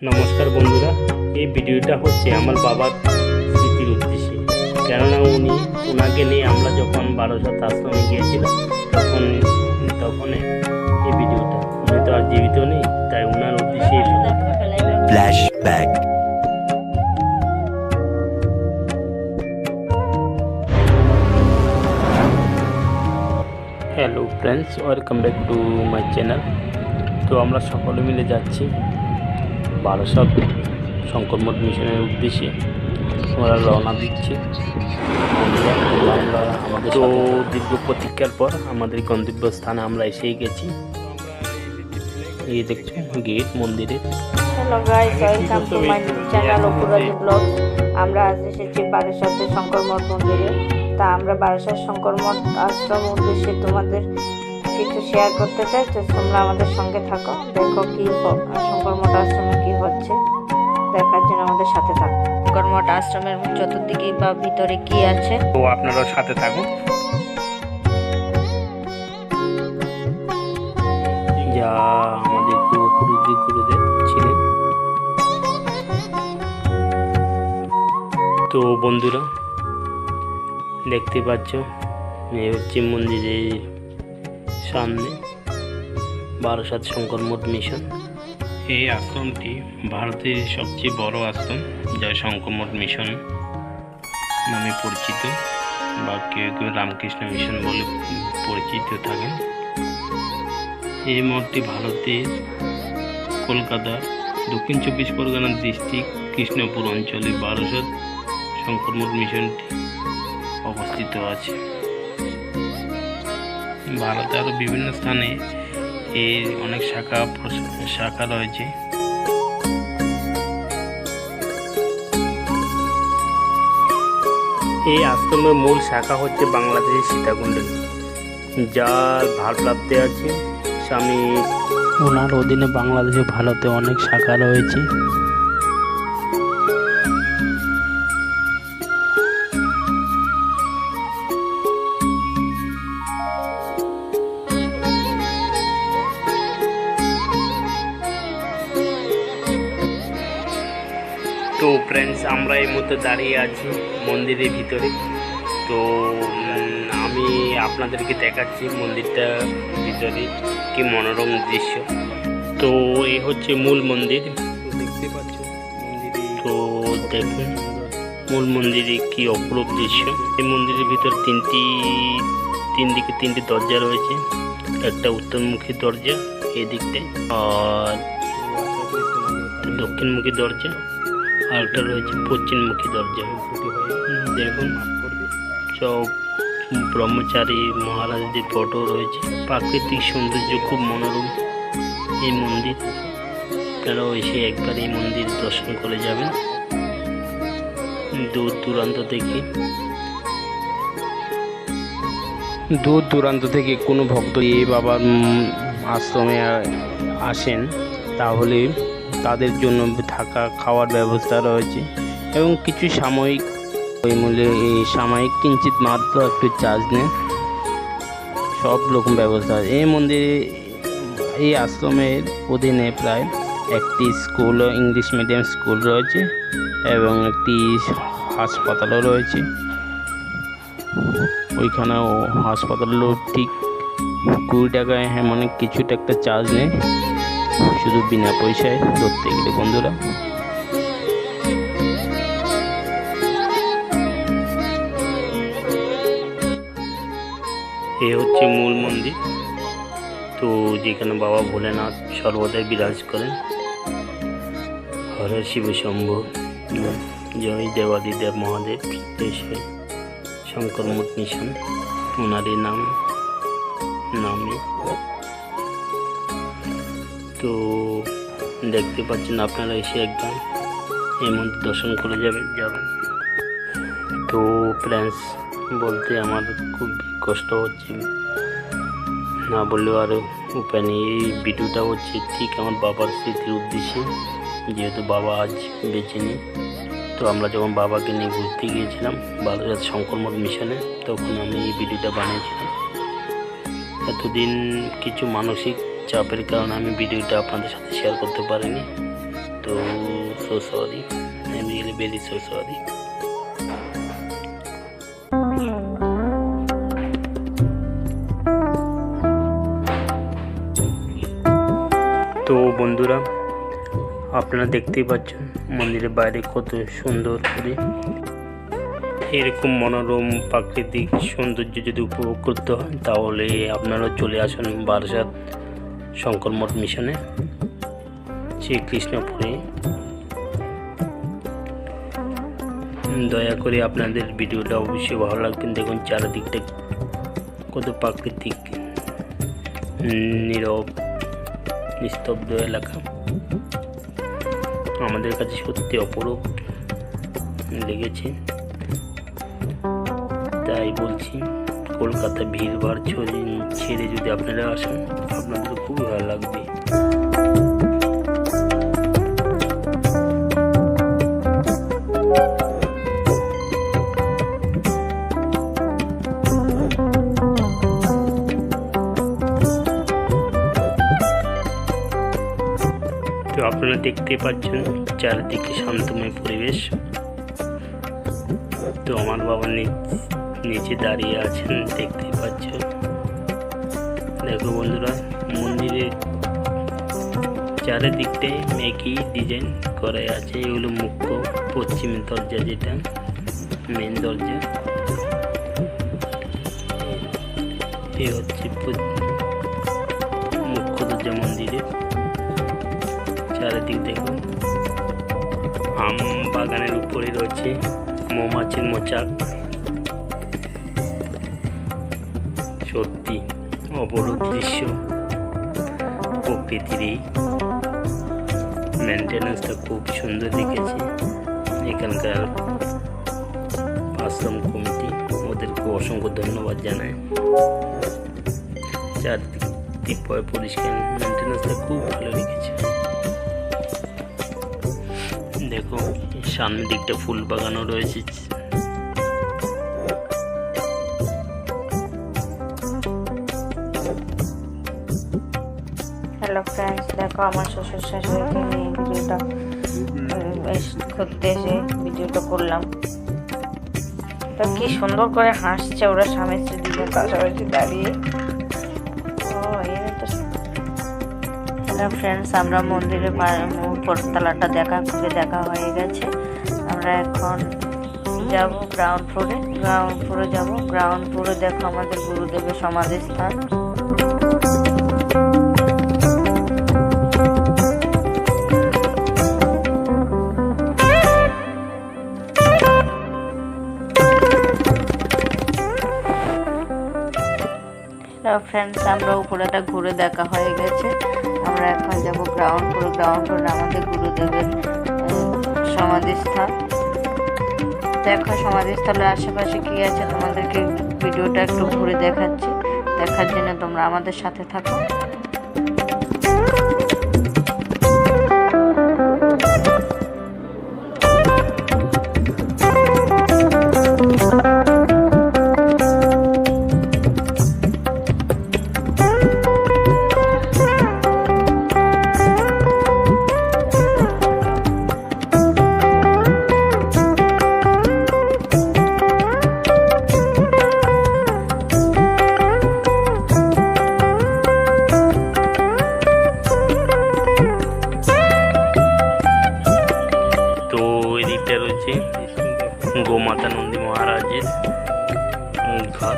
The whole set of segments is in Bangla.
নমস্কার বন্ধুরা এই ভিডিওটা হচ্ছে আমার বাবার স্মৃতির উদ্দেশ্যে। কেননা উনি ওনাকে নিয়ে আমরা যখন বারোসাত আশ্রমে গিয়েছিলাম তখন তখন এই ভিডিওটা। উনি তো আর জীবিত নেই তাই ওনার উদ্দেশ্যে hello friends welcome back to my channel তো আমরা সকলে মিলে যাচ্ছি বারোসব শঙ্করমঠ মিশনের উদ্দেশ্যে ওরা রওনা দিচ্ছে। আমরা আমাদের তো দীর্ঘ প্রতীক্ষার পর আমাদের গন্তব্যস্থানে আমরা এসেই গেছি। এই দেখছ গেট মন্দিরের hello guys welcome to my channel Apuraji vlog আমরা আজ এসেছি বারাসাতের শঙ্কর মঠ মন্দিরে। তা আমরা বারাসাত শঙ্কর মঠ আশ্রম উদ্দেশ্যে তোমাদের কিছু শেয়ার করতে চাই তো তোমরা আমাদের সঙ্গে থাকো। দেখো কি শঙ্কর মঠ আশ্রমে হচ্ছে। দেখার জন্য আমাদের সাথে থাকো শঙ্কর মঠ আশ্রমের চতুর্দিকে বা ভিতরে কি আছে? তো আপনারাও সাথে থাকুন। যা আমাদের পূর্বপুরুষ গুরুদেব ছিলেন। তো বন্ধুরা দেখতে পাচ্ছ এই হচ্ছে মন্দিরের সামনে বারাসাত শঙ্কর মঠ মিশন এই আশ্রমটি ভারতের সবচেয়ে বড় আশ্রম যা শঙ্করমঠ মিশন নামে পরিচিত, বা কেউ কেউ রামকৃষ্ণ মিশন বলে পরিচিত থাকেন। এই মঠটি ভারতের কলকাতা, দক্ষিণ চব্বিশ পরগনা ডিস্ট্রিক্ট, কৃষ্ণপুর অঞ্চলে বারোশত শঙ্করমঠ মিশনটি অবস্থিত আছে। ভারতে আরও বিভিন্ন স্থানে এর অনেক শাখা প্রশ- শাখা রয়েছে। এই আশ্রমের মূল শাখা হচ্ছে বাংলাদেশের সীতাকুণ্ডে যার ভারপ্রাপ্তে আছে স্বামী ওনার অধীনে বাংলাদেশে ভারতে অনেক শাখা রয়েছে। তো ফ্রেন্ডস আমরা এই মুহূর্তে দাঁড়িয়ে আছি মন্দিরের ভিতরে। তো আমি আপনাদেরকে দেখাচ্ছি মন্দিরটা ভিতরে কি মনোরম দৃশ্য। তো এই হচ্ছে মূল মন্দির। দেখতে পাচ্ছ তো দেখুন মূল মন্দিরে কি অপরূপ দৃশ্য। এই মন্দিরের ভিতর তিনটি তিন দিকে তিনটি দরজা রয়েছে। একটা উত্তরমুখী দরজা এই দিকটায় আর দক্ষিণমুখী দরজা। আর একটা রয়েছে পশ্চিমমুখী দরজা দেখুন, সব ব্রহ্মচারী মহারাজদের ফটো রয়েছে। প্রাকৃতিক সৌন্দর্য খুব মনোরম এই মন্দির। আপনারাও এসে একবার এই মন্দির দর্শন করে যাবেন। দূর দূরান্ত থেকে। দূর দূরান্ত থেকে কোনো ভক্ত এই বাবার আশ্রমে আসেন, তাহলে তাদের জন্য থাকা খাওয়ার ব্যবস্থা রয়েছে এবং কিছু সাময়িক ওই মূল্যে এই সাময়িক কিঞ্চিত মাত্র একটু চার্জ নেন সব রকম ব্যবস্থা এই মন্দিরে, এই আশ্রমের অধীনে প্রায় একটি স্কুল ও ইংলিশ মিডিয়াম স্কুল রয়েছে এবং একটি হাসপাতালও রয়েছে। ওইখানেও হাসপাতালেরও ঠিক কুড়ি টাকায় হ্যাঁ মানে কিছুটা একটা চার্জ নেয়। শুধু বিনা পয়সায় ধরতে গেলে বন্ধুরা। এ হচ্ছে মূল মন্দির। তো যেখানে বাবা ভোলেনাথ সর্বদাই বিরাজ করেন। হর শিব শম্ভু। জয় দেবাদিদেব মহাদেব। দেশে শঙ্কর মুখ মিশন ওনারই নাম, নামে তো দেখতে পাচ্ছেন আপনারা এসে একদম এই মন্দির দর্শন করে যাবেন যাবেন। তো প্ল্যান্স বলতে আমার খুব কষ্ট হচ্ছে। না বললেও আরও উপায় নেই। এই ভিডিওটা হচ্ছে ঠিক আমার বাবার স্মৃতির উদ্দেশ্যে। যেহেতু বাবা আজ বেঁচে নেই, তো আমরা যখন বাবাকে নিয়ে ঘুরতে গিয়েছিলাম বালুরাজ শঙ্করমঠ মিশনে, তখন আমি এই ভিডিওটা বানিয়েছিলাম। এতদিন কিছু মানসিক চাপের কারণে আমি ভিডিওটা আপনাদের সাথে শেয়ার করতে পারিনি তো, so sorry. I'm really very so sorry. তো, বন্ধুরা, আপনারা দেখতেই পাচ্ছেন মন্দিরের বাইরে কত সুন্দর করে এরকম মনোরম প্রাকৃতিক সৌন্দর্য যদি উপভোগ করতে হয়, তাহলে আপনারা চলে আসুন বারাসাত শঙ্কর মঠ মিশনে শ্রীকৃষ্ণপুরে দয়া করে আপনাদের ভিডিওটা অবশ্যই ভালো লাগবেন দেখুন, চারিদিকটা কত প্রাকৃতিক নীরব, নিস্তব্ধ এলাকা। আমাদের কাছে সত্যি অপরূপ লেগেছে। তাই বলছি কলকাতা ভিড়ভাড় ছেড়ে যদি আপনারা আসেন, আপনাদের খুবই ভালো লাগবে। তো আপনারা দেখতে পাচ্ছেন চারিদিকে শান্তময় পরিবেশ। তো আমার বাবা নি- নিচে দাঁড়িয়ে আছেন দেখতে পাচ্ছেন। দেখো বন্ধুরা মন্দিরের চারিদিকটাই মেকি ডিজাইন করা আছে। এগুলো মুখ্য পশ্চিম দরজা যেটা মেন দরজা। এ হচ্ছে মুখ্য দরজা মন্দিরের চারিদিক দেখুন। আম বাগানের উপরে রয়েছে মৌমাছির মোচাক। সত্যি অপরূপ দৃশ্য। প্রকৃতির এই মেনটেন্যান্সটা খুব সুন্দর দেখেছি। এখানকার আশ্রম কমিটি ওদেরকে অসংখ্য ধন্যবাদ জানায় চারদিক পরিষ্কার মেনটেন্যান্সটা খুব ভালো রেখেছে। দেখো সামনের দিকটা ফুল বাগানও রয়েছে। আমার শ্বশুর শাশুড়িকে নিয়ে ভিডিওটা ঘুরতে এসে ভিডিওটা করলাম। তো কি সুন্দর করে হাসছে ওরা স্বামী স্ত্রী দুজন পাশাপাশি দাঁড়িয়ে। ফ্রেন্ডস আমরা মন্দিরে উপরতলাটা দেখা করে দেখা হয়ে গেছে। আমরা এখন যাব গ্রাউন্ড ফ্লোরে গ্রাউন্ড ফ্লোরে যাব। গ্রাউন্ড ফ্লোরে দেখো আমাদের গুরুদেবের সমাধি আমরা উপরেটা ঘুরে দেখা হয়ে গেছে। আমরা এখন যাব গ্রাউন্ড ফ্লোর গ্রাউন্ড ফ্লোর আমাদের গুরুদেবের সমাধিস্থল। দেখো সমাধিস্থলের আশেপাশে কি আছে তোমাদেরকে ভিডিওটা একটু ঘুরে দেখাচ্ছি। দেখার জন্য তোমরা আমাদের সাথে থাকো। এদিকটা রয়েছে গোমাতা নন্দী মহারাজের ঘর।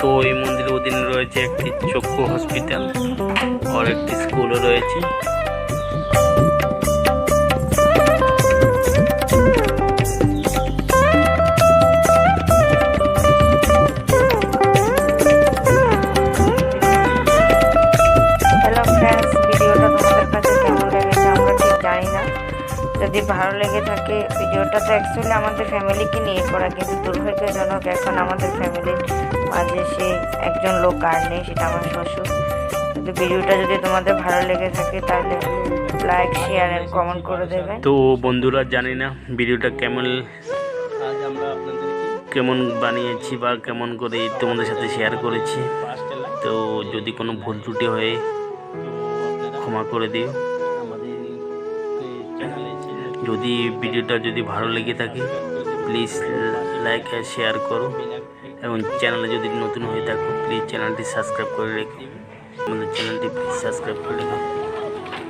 তো এই মন্দিরের অধীনে রয়েছে একটি চক্ষু হসপিটাল আর একটি স্কুলও রয়েছে। ভালো লেগে থাকে। ভিডিওটা তো অ্যাকচুয়ালি আমাদের ফ্যামিলিকে নিয়ে করা কিন্তু দুর্ভাগ্যজনক এখন আমাদের ফ্যামিলির মাঝে সে একজন লোক আর নেই সেটা আমার শ্বশুর। তো ভিডিওটা যদি তোমাদের ভালো লেগে থাকে তাহলে লাইক শেয়ার এন্ড কমেন্ট করে দেবেন তো বন্ধুরা জানি না ভিডিওটা কেমন আজ আমরা আপনাদেরকে কেমন বানিয়েছি বা কেমন করে তোমাদের সাথে শেয়ার করেছি। তো যদি কোনো ভুল ত্রুটি হয় ক্ষমা করে দিও। যদি ভিডিওটা যদি ভালো লেগে থাকে প্লিজ লাইক আর শেয়ার করো। এবং চ্যানেলে যদি নতুন হয়ে থাকো প্লিজ চ্যানেলটি সাবস্ক্রাইব করে রেখো। আমাদের চ্যানেলটি প্লিজ সাবস্ক্রাইব করে রেখো।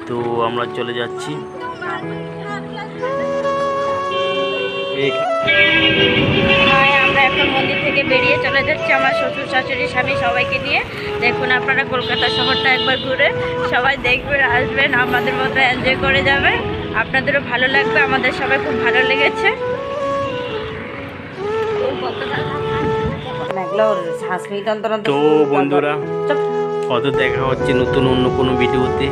তো আমরা চলে যাচ্ছি। আমরা এখন মন্দির থেকে বেরিয়ে চলে যাচ্ছি আমার শ্বশুর, শাশুড়ি, স্বামী সবাইকে নিয়ে। দেখুন আপনারা কলকাতা শহরটা একবার ঘুরে সবাই দেখবেন, আসবেন, আমাদের মতো এনজয় করে যাবেন। আপনাদেরও ভালো লাগবে আমাদের সবাই খুব ভালো লেগেছে। তো বন্ধুরা কত দেখা হচ্ছে নতুন অন্য কোনো ভিডিওতে।